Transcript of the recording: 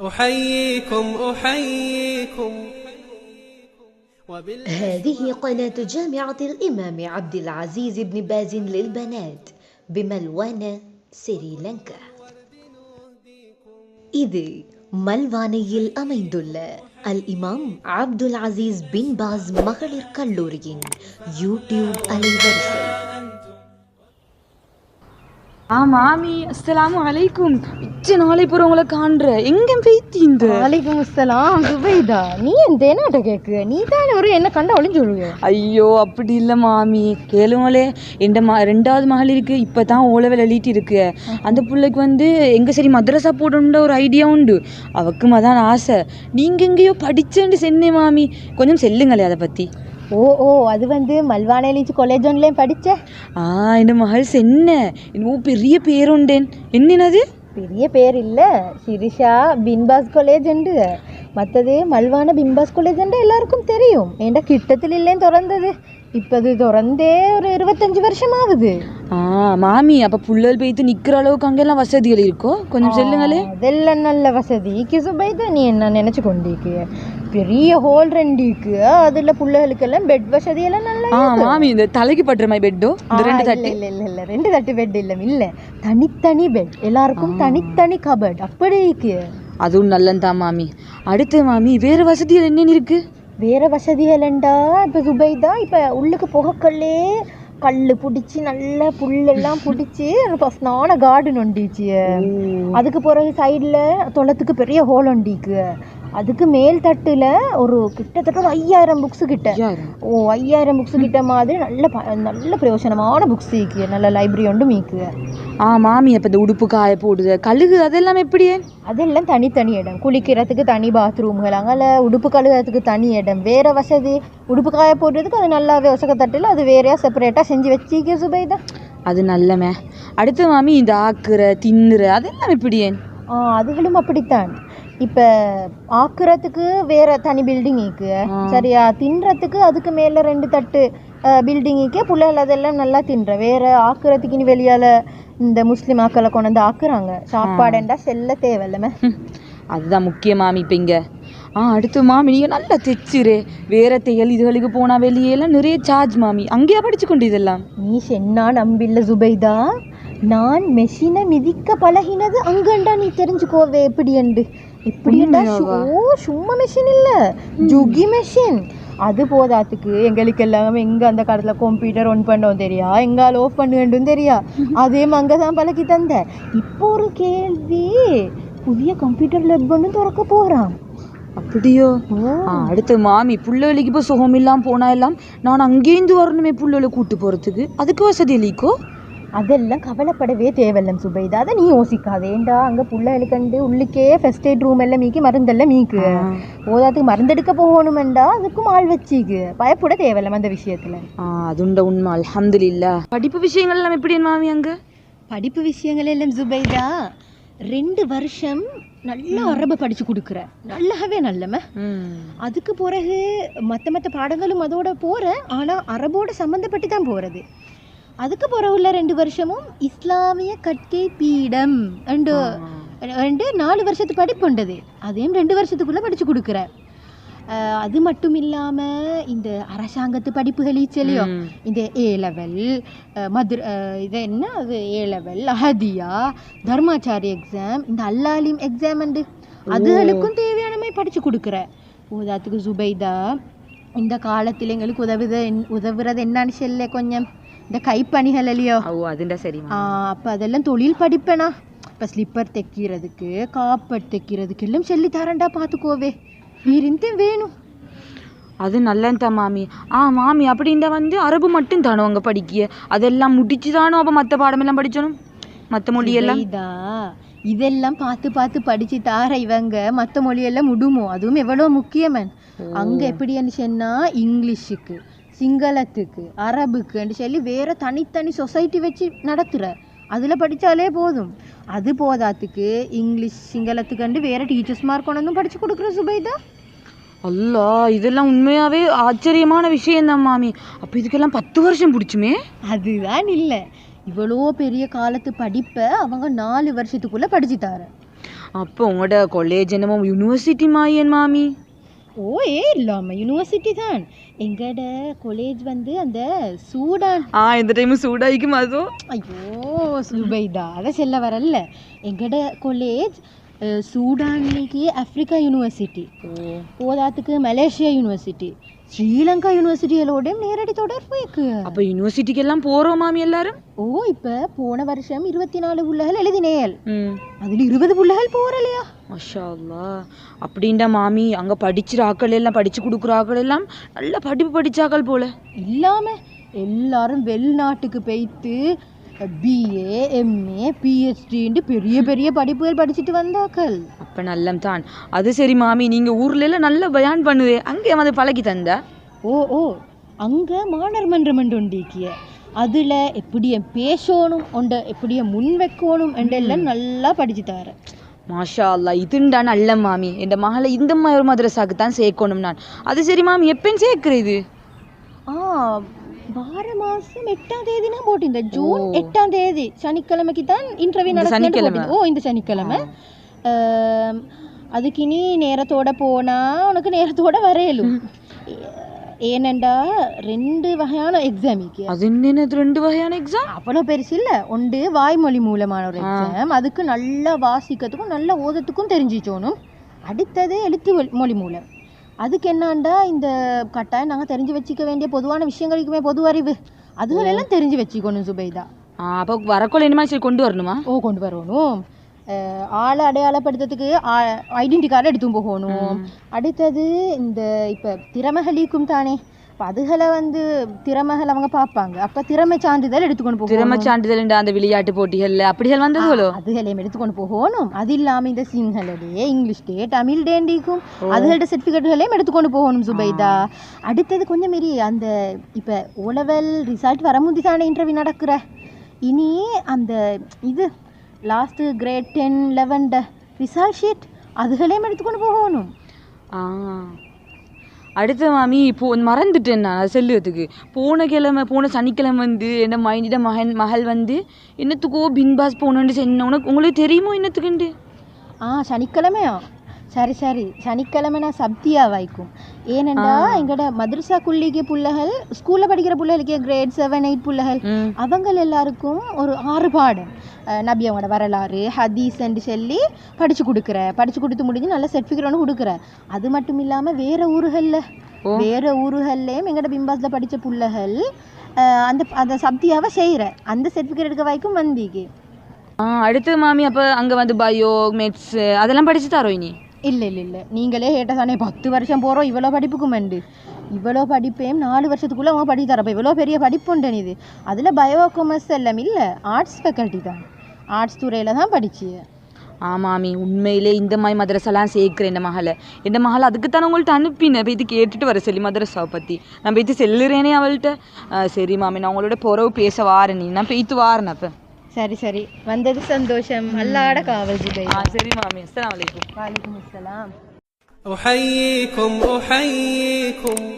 أحييكم أحييكم. هذه قناة جامعة الإمام عبد العزيز بن باز للبنات بملوانا سريلانكا. إذ ملواني الأميدل الإمام عبد العزيز بن باز مغلر كالورين يوتيوب أليفرسي ஆமா மாமி அஸ்ஸலாமு அலைக்கும். இச்ச நாளை பிற உங்களை காண்ற. எங்க பேய்த்தீந்த அலைக்கும் அஸ்ஸலாம் துபைதா நீ எந்த நாட்ட கேக்கு நீ தானே ஒரு என்ன கண்ட ஒளிஞ்சு விழுவிய? ஐயோ அப்படி இல்ல மாமி. கேளுங்களே எந்த மா ரெண்டாவது மகள் இருக்கு இப்பதான் ஓலவில் எழுதிட்டு இருக்கு. அந்த பிள்ளைக்கு வந்து எங்க சரி மதரசா போடணுன்ற ஒரு ஐடியா உண்டு. அவக்கும் அதான் ஆசை. நீங்க எங்கேயோ படிச்சேன்னு சென்னே மாமி. கொஞ்சம் செல்லுங்களே அதை பத்தி. ஓ ஓ அது வந்து மல்வானேலிச்சு காலேஜ் ஒன்லேயும் படிச்ச? ஆ இந்த மகள் சென்ன. இன்னும் பெரிய பேருண்டேன். என்னது பெரிய பேர் இல்ல சிரிஷா பின்பாஸ் காலேஜ் உண்டு. மற்றது மல்வான பின்பாஸ் காலேஜ் உண்டு எல்லாருக்கும் தெரியும். ஏண்டா கிட்டத்தில் இல்லைன்னு திறந்தது. இப்போ அது திறந்தே ஒரு இருபத்தஞ்சு வருஷம் ஆகுது ஆ மாமி அப்போ புள்ளல் பெய்த்து நிற்கிற அளவுக்கு அங்கெல்லாம் வசதிகள் இருக்கோ? கொஞ்சம் செல்லுங்களே. அதெல்லாம் நல்ல வசதி. கிசுபைதா நீ என்ன நினைச்சு கொண்டிருக்கு பெரிய ஹோல் ரெண்டிக்கு அதுல புள்ளைகளுக்கெல்லாம் பெட் வசதி எல்லாம் நல்லா ஆ மாமி இந்த தலைக்கு பட்டுற மாதிரி பெட்டோ இந்த ரெண்டு தட்டு? இல்ல இல்ல இல்ல ரெண்டு தட்டு பெட் இல்ல இல்ல. தனித்தனி பெட் எல்லாருக்கும் தனித்தனி கபட் அப்படி இருக்கு. அதுவும் நல்லந்தான் மாமி. அடுத்து மாமி வேற வசதிகள் என்னென்ன இருக்கு? வேற வசதிகளண்டா இப்ப துபைதா இப்ப உள்ளுக்கு புகக்கல்லே கல்லு பிடிச்சி நல்லா புல்லெல்லாம் பிடிச்சி ஃபஸ்டான கார்டன் ஒண்டிச்சு அதுக்கு பிறகு சைடில் தொளத்துக்கு பெரிய ஹோல் ஒண்டிக்கு அதுக்கு மேல் தட்டுல ஒரு கிட்டத்தட்ட ஒரு ஐயாயிரம் புக்ஸ் கிட்ட. ஓ ஐயாயிரம் புக்ஸ் கிட்ட மாதிரி நல்ல நல்ல பிரயோஜனமான புக்ஸ் இருக்கு நல்ல லைப்ரரி ஒன்று மீக்கு ஆ மாமி அப்ப இந்த உடுப்பு காய போடுது. கழுகு அதெல்லாம் எப்படியே அதெல்லாம் தனித்தனி இடம். குளிக்கிறதுக்கு தனி பாத்ரூம்கள் அங்கே உடுப்பு கழுவுறதுக்கு தனி இடம். வேற வசதி. உடுப்பு காய போடுறதுக்கு அது நல்லாவே ஒசக்க தட்டில் அது வேறையாக செப்பரேட்டாக செஞ்சு வச்சிக்க சுபைதா. அது நல்லமே அடுத்து மாமி இந்த ஆக்குற தின்னுற அதெல்லாம் எப்படியே ஆ அதுகளும் அப்படித்தான். இப்போ ஆக்குறதுக்கு வேற தனி பில்டிங் இருக்கு. சரியா? தின்றதுக்கு அதுக்கு மேலே ரெண்டு தட்டு பில்டிங் இருக்கு. பிள்ளைகள் அதெல்லாம் நல்லா தின்ற. வேற ஆக்குறதுக்கு இனி வெளியால இந்த முஸ்லீம் ஆக்களை கொண்டு வந்து ஆக்குறாங்க. சாப்பாடுண்டா செல்ல தேவையில்லமே அதுதான் முக்கிய மாமி இப்போ இங்க. ஆ அடுத்து மாமி நீங்க நல்லா தைச்சுரு. வேற தையல் இதுகளுக்கு போனா வெளியெல்லாம் நிறைய சார்ஜ் மாமி. அங்கேயா படிச்சு கொண்டு இதெல்லாம்? நீ சென்னா நம்பில்ல சுபைதா. நான் மெஷினை மிதிக்க பழகினது அங்கண்டா நீ தெரிஞ்சுக்கோவே. எப்படி என்று? எப்படிண்டா ஓ சும்மா மெஷின் இல்ல. ஜுகி மெஷின் அது போதாத்துக்கு எங்களுக்கு எல்லாம் எங்க அந்த காலத்துல கம்ப்யூட்டர் ஒன் பண்ணோம் தெரியா? எங்கால ஆஃப் பண்ண வேண்டும் தெரியா அதே அங்கே தான் பழக்கி தந்த. இப்போ ஒரு கேள்வி. புதிய கம்ப்யூட்டர் லெப் ஒன்று திறக்க போறான். அப்படியோ? அடுத்து மாமி புள்ளவெளிக்கு இப்போ சுகம் இல்லாம போனா எல்லாம் நான் அங்கேருந்து வரணுமே புள்ளவளை கூட்டு போறதுக்கு. அதுக்கு வசதி இல்லைக்கோ? அதெல்லாம் கவலைப்படவே தேவையில்லம் சுபைதா. அதை நீ யோசிக்காதேண்டா அங்கே புள்ள கண்டு உள்ளுக்கே ஃபர்ஸ்ட் எய்ட் ரூம் எல்லாம் மீக்கி மருந்தெல்லாம் மீக்கு. போதாத்துக்கு மருந்தெடுக்க போகணுமெண்டா? அதுக்கும் ஆள் வச்சிக்கு. பயப்பட தேவையில்லம் அந்த விஷயத்துல. அதுண்ட உண்மை. அல்ஹம்துலில்லா. படிப்பு விஷயங்கள் எல்லாம் எப்படி மாமி அங்க? படிப்பு விஷயங்கள் எல்லாம் சுபைதா ரெண்டு வருஷம் நல்ல அரபு படிச்சு கொடுக்குற. நல்லாவே நல்லம அதுக்கு பிறகு மற்ற மற்ற பாடங்களும் அதோட போகிறேன் ஆனால் அரபோட சம்மந்தப்பட்டு தான் போகிறது அதுக்கு உள்ள ரெண்டு வருஷமும் இஸ்லாமிய கற்கை பீடம். ரெண்டு ரெண்டு நாலு வருஷத்து படிப்பு உண்டது. அதையும் ரெண்டு வருஷத்துக்குள்ளே படித்து கொடுக்குறேன் அஹ் அது மட்டும் இல்லாமல் இந்த அரசாங்கத்து படிப்புகள் ஈச்சலையோ இந்த ஏ லெவல் மதுர இது என்ன? அது A level Ahadiya Dharmachari exam இந்த அல்லாலிம் எக்ஸாம் அண்டு அதுகளுக்கும் தேவையான மாதிரி படித்து கொடுக்குறேன் உதாத்துக்கு சுபைதா இந்த காலத்தில் எங்களுக்கு உதவுது உதவுறது என்னன்னு சொல்ல கொஞ்சம். இந்த கைப்பணிகள் இல்லையோ ஓ அதுண்டா சரி அப்போ அதெல்லாம் தொழில் படிப்பேனா? இப்போ ஸ்லிப்பர் தைக்கிறதுக்கு காப்பட் தைக்கிறதுக்கு எல்லாம் சொல்லி தரேன்டா பார்த்துக்கோவே இருந்தும் வேணும். அது நல்லதான் மாமி. ஆ மாமி அப்படின்டா வந்து அரபு மட்டும் தானோ அங்க படிக்க அதெல்லாம் முடிச்சு தானோ அப்போ மற்ற பாடமெல்லாம் படிச்சணும்? மற்ற மொழியெல்லாம்? இதா இதெல்லாம் பார்த்து பார்த்து படிச்சு தார இவங்க. மற்ற மொழியெல்லாம் முடுமோ அதுவும் எவ்வளோ முக்கியமன். அங்க எப்படின்னு சொன்னா இங்கிலீஷுக்கு. சிங்களத்துக்கு அரபுக்குன்னு சொல்லி வேற தனித்தனி சொசைட்டி வச்சு நடத்துற. அதில் படித்தாலே போதும். அது போதாத்துக்கு இங்கிலீஷ் சிங்களத்துக்கண்டு வேற டீச்சர்ஸ் மார்க் கொண்டு வந்து படிச்சு கொடுக்குற சுபைதா அல்லா இதெல்லாம் உண்மையாவே ஆச்சரியமான விஷயம்தான் மாமி. அப்போ இதுக்கெல்லாம் பத்து வருஷம் பிடிச்சுமே? அதுதான் இல்லை. இவ்வளோ பெரிய காலத்து படிப்பை அவங்க நாலு வருஷத்துக்குள்ள படிச்சு தார அப்போ உங்களோட காலேஜ் என்னமோ யூனிவர்சிட்டி மாயன் மாமி. ஓ ஏ இல்லாம? யூனிவர்சிட்டி தான். எங்கட காலேஜ் வந்து அந்த சூடான். ஆ இந்த டைம் சூடாயிக்கும் அதுவும். ஐயோ சுபைதா. அதை செல்ல வரல எங்கட காலேஜ் சூடான்லேக்கு ஆஃப்ரிக்கா யூனிவர்சிட்டி போதாத்துக்கு மலேசியா யூனிவர்சிட்டி ஸ்ரீலங்கா யூனிவர்சிட்டிகளோடையும் நேரடி தொடர்பு இருக்கு. அப்போ யூனிவர்சிட்டிக்கு எல்லாம் போறோம் மாமி எல்லாரும்? ஓ இப்போ போன வருஷம் இருபத்தி நாலு புள்ளைகள் எழுதினேல் அதில் இருபது புள்ளைகள் போறலையா? மஷா அல்லா அப்படின்டா மாமி அங்க படிச்சிற ஆக்கள் எல்லாம் படிச்சு கொடுக்குற ஆக்கள் எல்லாம் நல்ல படிப்பு படிச்சாக்கள் போல. இல்லாம எல்லாரும் வெளிநாட்டுக்கு போய்த்து பிஏ எம்ஏ பிஹெச்டின்ட்டு பெரிய பெரிய படிப்புகள் படிச்சுட்டு வந்தாக்கள். அப்ப நல்லம் தான் அது சரி மாமி நீங்க ஊர்ல எல்லாம் நல்ல பயான் பண்ணுதே. அங்கே வந்து பழகி தந்தா? ஓ ஓ அங்கே மாணவர் மன்றம் ஒன்று உண்டிக்கிய அதில் எப்படி பேசணும் ஒன்றை எப்படி முன் வைக்கணும் என்றெல்லாம் நல்லா படிச்சு தரேன். மாஷா அல்லா இதுண்டா நல்ல மாமி. என் மகளை இந்த மாதிரி மதரசாக்கு தான் சேர்க்கணும் நான். அது சரி மாமி எப்பயும் சேர்க்கிற இது? ஆ வார மாசம் எட்டாம் தேதி நான் போட்டிருந்தேன் ஜூன் எட்டாம் தேதி சனிக்கிழமைக்கு தான் இன்டர்வியூ சனிக்கிழமை? ஓ இந்த சனிக்கிழமை. அதுக்கு இனி நேரத்தோட போனா உனக்கு நேரத்தோட வரையலும். ஏனண்டா ரெண்டு வகையான எக்ஸாமிக்கு அது என்னது ரெண்டு வகையான எக்ஸாம் அவ்வளோ பெருசு இல்லை. ஒன்று வாய்மொழி மூலமான ஒரு எக்ஸாம் அதுக்கு நல்லா வாசிக்கிறதுக்கும் நல்லா ஓதத்துக்கும் தெரிஞ்சிச்சோணும் அடுத்தது எழுத்து மொழி மூலம். அதுக்கு என்னாண்டா இந்த கட்டாயம் நாங்கள் தெரிஞ்சு வச்சுக்க வேண்டிய பொதுவான விஷயங்களுக்குமே பொது அறிவு. அதுகளெல்லாம் தெரிஞ்சு வச்சுக்கணும் சுபைதா. அப்போ வரக்கோல என்னமா சரி கொண்டு வரணுமா? ஓ கொண்டு வரணும். ஆளை அடையாளப்படுத்துறதுக்கு ஐடென்டி கார்டு எடுத்து போகணும். அடுத்தது இந்த இப்போ திறமைகளுக்கும் தானே. இப்போ அதுகளை வந்து திறமைகள் அவங்க பார்ப்பாங்க. அப்போ திறமை சான்றிதழ் எடுத்துக்கொண்டு போகணும். திறமை சான்றிதழ் அந்த விளையாட்டு போட்டிகள்ல அப்படிகள் வந்ததுகளோ அதுகளையும் எடுத்துக்கொண்டு போகணும். அது இல்லாம இந்த சிங்கள டே இங்கிலீஷ் டே தமிழ் டேண்டிக்கும் அதுகளோட சர்டிஃபிகேட்டுகளையும் எடுத்துக்கொண்டு போகணும் சுபைதா. அடுத்தது கொஞ்சம் மீறி அந்த இப்போ ஓலவெல் ரிசல்ட் வர முந்தி தானே இன்டர்வியூ நடக்கிற. இனி அந்த இது லாஸ்ட்டு கிரேட் டென் லெவன்ட ரிசல்ட் ஷீட் அதுகளையும் எடுத்துக்கொண்டு போகணும். ஆ. அடுத்த மாமி இப்போ மறந்துட்டேன் நான் செல்லுறதுக்கு போன கிழமை போன சனிக்கிழமை வந்து என்ன மைண்டிட மகன் மகள் வந்து என்னத்துக்கோ பின் பாஸ் போகணுன்னு சொன்ன உனக்கு உங்களுக்கு தெரியுமோ என்னத்துக்குண்டு? ஆ சனிக்கிழமையா? சரி சரி. சனிக்கிழமை நான் சப்தியா வைக்கும் ஏனெண்டா எங்கட மதரசா குள்ளிக்கு புள்ளைகள் ஸ்கூல்ல படிக்கிற புள்ளைகளுக்கு கிரேட் செவன் எயிட் புள்ளைகள் அவங்க எல்லாருக்கும் ஒரு ஆறு பாடம் அஹ் நபி அவங்களோட வரலாறு ஹதீஸ்ன்னு சொல்லி படிச்சு கொடுக்குற படிச்சு கொடுத்து முடிஞ்சு நல்ல சர்டிஃபிகேட் ஒன்று கொடுக்குற. அது மட்டும் இல்லாம வேற ஊர்களில் வேற ஊர்கள்லேயும் எங்கட பிம்பாஸ்ல படிச்ச புள்ளைகள் அந்த அந்த சப்தியாவை செய்கிற அந்த சர்டிஃபிகேட் எடுக்க வைக்கும் வந்திக்கு. அடுத்து மாமி அப்போ அங்கே வந்து பயோ மெட்ஸ் அதெல்லாம் படிச்சு தரோ இனி? இல்லை இல்லை இல்லை. நீங்களே கேட்ட தானே பத்து வருஷம் போகிறோம் இவ்வளோ படிப்புக்கும் வேண்டு இவ்வளோ படிப்பையும் நாலு வருஷத்துக்குள்ளே அவங்க படித்து தரப்போ. இவ்வளோ பெரிய படிப்புண்டு இது. அதில் பயோ காமர்ஸ் எல்லாம் இல்லை. ஆர்ட்ஸ் ஃபேக்கல்ட்டி தான். ஆர்ட்ஸ் துறையில் தான் படிச்சு. ஆமாமி உண்மையிலே இந்த மாதிரி மதரசாலாம் சேர்க்குறேன் இந்த மகளை. இந்த மகளை அதுக்கு தானே உங்கள்கிட்ட அனுப்பினேன் போய் இது கேட்டுட்டு வர சொல்லி மதரசாவை பற்றி நான் போய்த்து செல்லுறேனே அவள்கிட்ட சரி மாமி. நான் உங்களோட புறவு பேச வாரேன். நீ நான் போய்த்து வாரேன் அப்போ. சரி சரி. வந்தது சந்தோஷம். அல்லாட காவல் ஜுபை சரி மாமி. அஸ்ஸலாமு அலைக்கும். வாலிக்கும் அஸ்ஸலாம். أحييكم أحييكم.